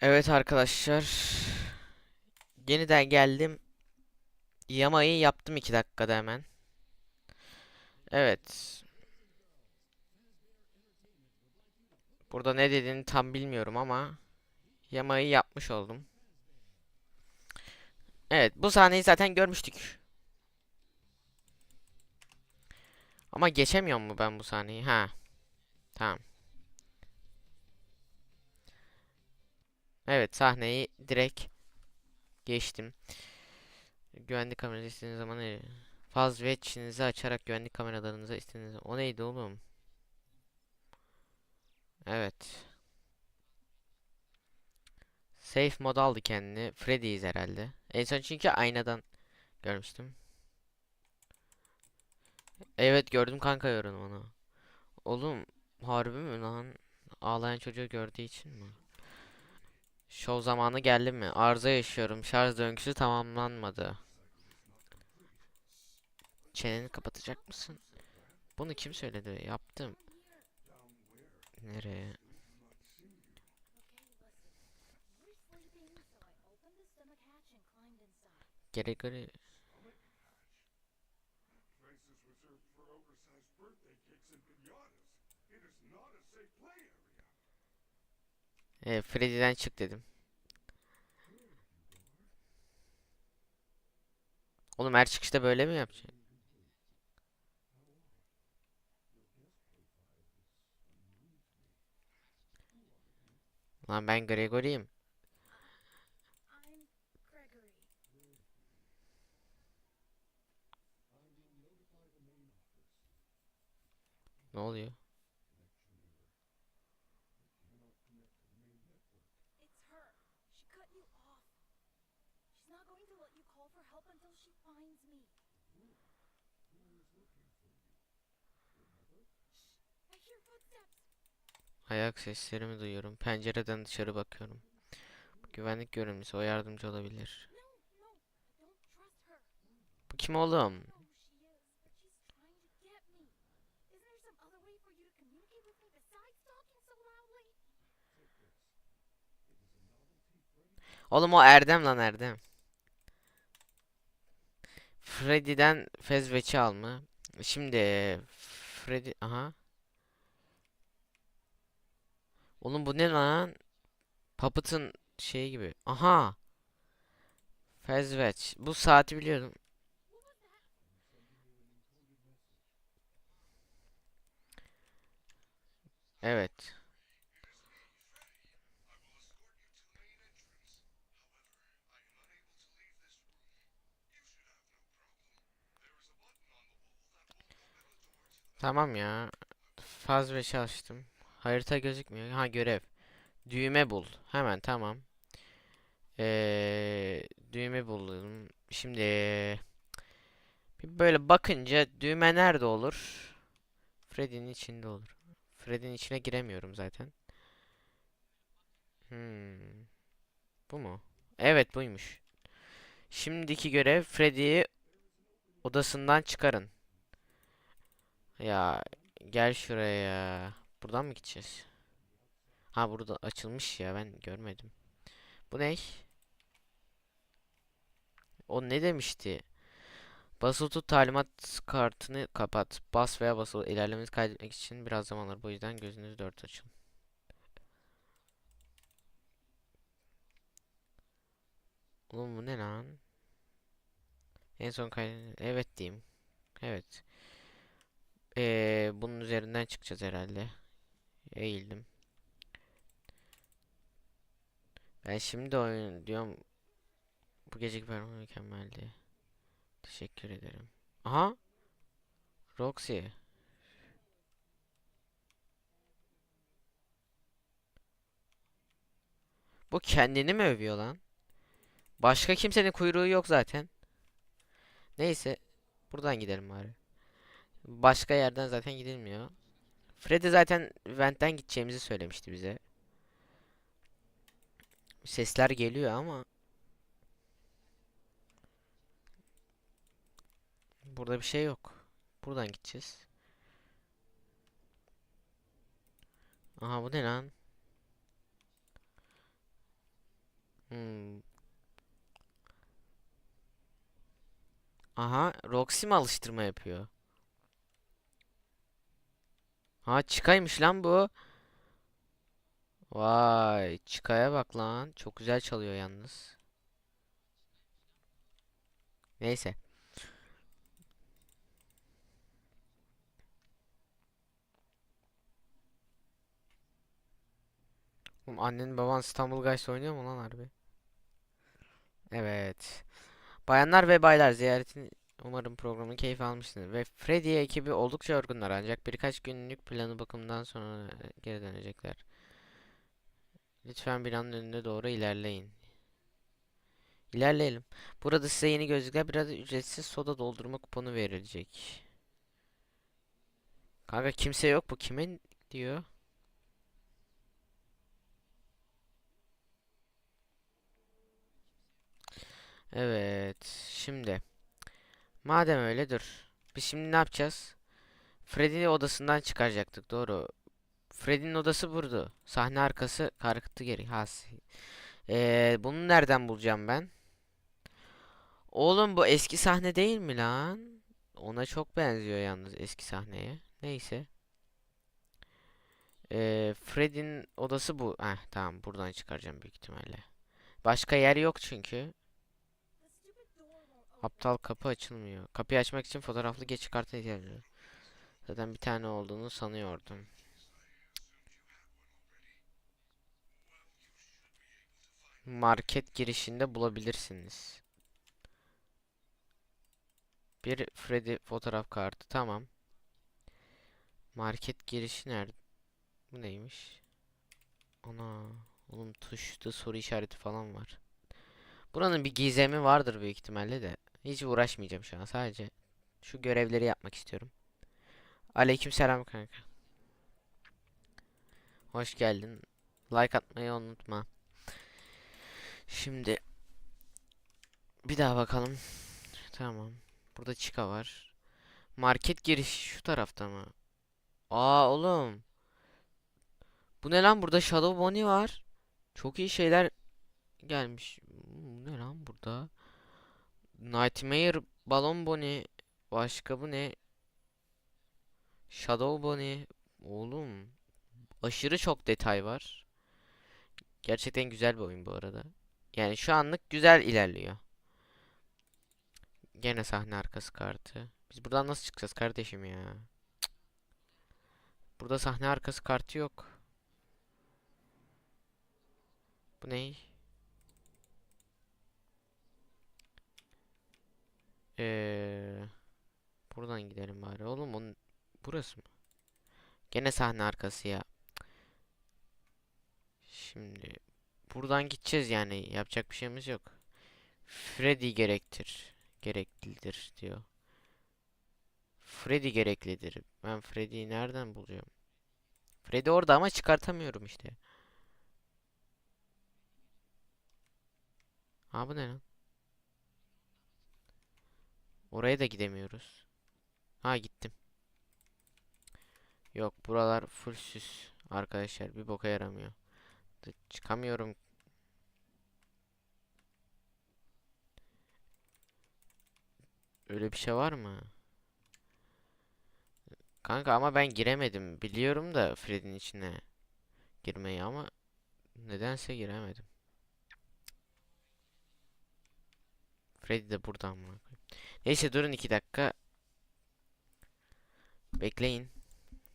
Evet arkadaşlar. Yeniden geldim. Yamayı yaptım 2 dakikada hemen. Evet. Burada ne dediğini tam bilmiyorum ama yamayı yapmış oldum. Evet, bu sahneyi zaten görmüştük. Ama geçemiyor mu ben bu sahneyi? Ha. Tamam. Evet, sahneyi direkt geçtim. Güvenlik kamerası istediğiniz zaman e, faz ve açarak güvenlik kameralarınıza istediğiniz zaman. O neydi oğlum? Evet. Safe mod aldı kendini. Freddy'yiz herhalde. En son çünkü aynadan görmüştüm. Evet gördüm kanka gördüm onu. Oğlum harbi mi lan? Ağlayan çocuğu gördüğü için mi? Şov zamanı geldi mi? Arıza yaşıyorum. Şarj döngüsü tamamlanmadı. Çeneni kapatacak mısın? Bunu kim söyledi? Yaptım. Nereye? Gregory Place reserved for oversized birthday cakes and pinatas. It is not a safe play area. E, Freddy'den çık dedim. Oğlum her çıkışta böyle mi yapacak? Lan ben Gregory'yim. I'm Gregory. Ne oluyor? It's her. She cut you off. She's not going to let you call for help until she finds me. Shh, I hear footsteps. Ayak seslerimi duyuyorum. Pencereden dışarı bakıyorum. Güvenlik görevlisi o yardımcı olabilir. Bu kim oğlum? İs, for you? Oğlum o Erdem lan Erdem. Freddy'den fezveçi al mı? Şimdi Freddy aha. Oğlum bu ne lan? Puppet'ın şeyi gibi. Aha. Fezveç. Bu saati biliyordum. Evet. Tamam ya. Faz ve çalıştım. Harita gözükmüyor. Ha görev. Düğme bul. Hemen tamam. Ee, düğme buldum. Şimdi böyle bakınca düğme nerede olur? Freddy'nin içinde olur. Freddy'nin içine giremiyorum zaten. Hmm. Bu mu? Evet buymuş. Şimdiki görev Freddy'yi odasından çıkarın. Ya gel şuraya ya. Buradan mı gideceğiz? Ha burada açılmış ya ben görmedim. Bu ne? O ne demişti? Basılı tut talimat kartını kapat. Bas veya basılı ilerlemenizi kaydetmek için biraz zaman alır. Bu yüzden gözünüzü dört açın. Oğlum bu ne lan? En son kaydet... Evet diyeyim. Evet. Ee, bunun üzerinden çıkacağız herhalde. Eğildim. Ben şimdi oyun diyorum. Bu geceki performans mükemmeldi. Teşekkür ederim. Aha. Roxy. Bu kendini mi övüyor lan? Başka kimsenin kuyruğu yok zaten. Neyse. Buradan gidelim bari. Başka yerden zaten gidilmiyor. Freddy zaten Vent'ten gideceğimizi söylemişti bize. Sesler geliyor ama Burada bir şey yok. Buradan gideceğiz. Aha bu ne lan? Hmm. Aha Roxy mi alıştırma yapıyor? Ha Chica'ymış lan bu. Vay Chica'ya bak lan. Çok güzel çalıyor yalnız. Neyse. Oğlum annen baban İstanbul Guys oynuyor mu lan harbi? Evet. Bayanlar ve baylar ziyaretin umarım programın keyif almışsınız ve Freddy ekibi oldukça yorgunlar ancak birkaç günlük planı bakımdan sonra geri dönecekler. Lütfen binanın önüne doğru ilerleyin. İlerleyelim. Burada size yeni gözlükler biraz ücretsiz soda doldurma kuponu verilecek. Kanka kimse yok bu kimin diyor. Evet. Şimdi. Madem öyle dur. Biz şimdi ne yapacağız? Freddy'yi odasından çıkaracaktık. Doğru. Freddy'nin odası burada. Sahne arkası karkıtı geri. Ha. si- Ee, bunu nereden bulacağım ben? Oğlum bu eski sahne değil mi lan? Ona çok benziyor yalnız eski sahneye. Neyse. Ee, Freddy'nin odası bu. Heh, tamam buradan çıkaracağım büyük ihtimalle. Başka yer yok çünkü. Aptal kapı açılmıyor. Kapıyı açmak için fotoğraflı geçit kartına ihtiyacım var. Zaten bir tane olduğunu sanıyordum. Market girişinde bulabilirsiniz. Bir Freddy fotoğraf kartı. Tamam. Market girişi nerede? Bu neymiş? Ana. Oğlum tuşta soru işareti falan var. Buranın bir gizemi vardır büyük ihtimalle de. Hiç uğraşmayacağım şu an. Sadece şu görevleri yapmak istiyorum. Aleykümselam kanka. Hoş geldin. Like atmayı unutma. Şimdi bir daha bakalım. Tamam. Burada Chica var. Market girişi şu tarafta mı? Aa oğlum. Bu ne lan? Burada Shadow Bonnie var. Çok iyi şeyler gelmiş. Hmm, Ne lan burada? Nightmare Balon Bonnie. Başka bu ne? Shadow Bonnie. Oğlum. Aşırı çok detay var. Gerçekten güzel bir oyun bu arada. Yani şu anlık güzel ilerliyor. Gene sahne arkası kartı. Biz buradan nasıl çıkacağız kardeşim ya? Burada sahne arkası kartı yok. Bu ne? Ee, buradan gidelim bari. Oğlum onun burası mı? Gene sahne arkası ya. Şimdi buradan gideceğiz yani. Yapacak bir şeyimiz yok. Freddy gerektir. Gereklidir diyor. Freddy gereklidir. Ben Freddy'yi nereden bulacağım? Freddy orada ama çıkartamıyorum işte. Ha bu ne lan? Oraya da gidemiyoruz. Ha gittim. Yok buralar full süs. Arkadaşlar bir boka yaramıyor. Çıkamıyorum. Öyle bir şey var mı? Kanka ama ben giremedim. Biliyorum da Fred'in içine girmeyi ama nedense giremedim. Freddy de buradan mı? Neyse durun iki dakika. Bekleyin.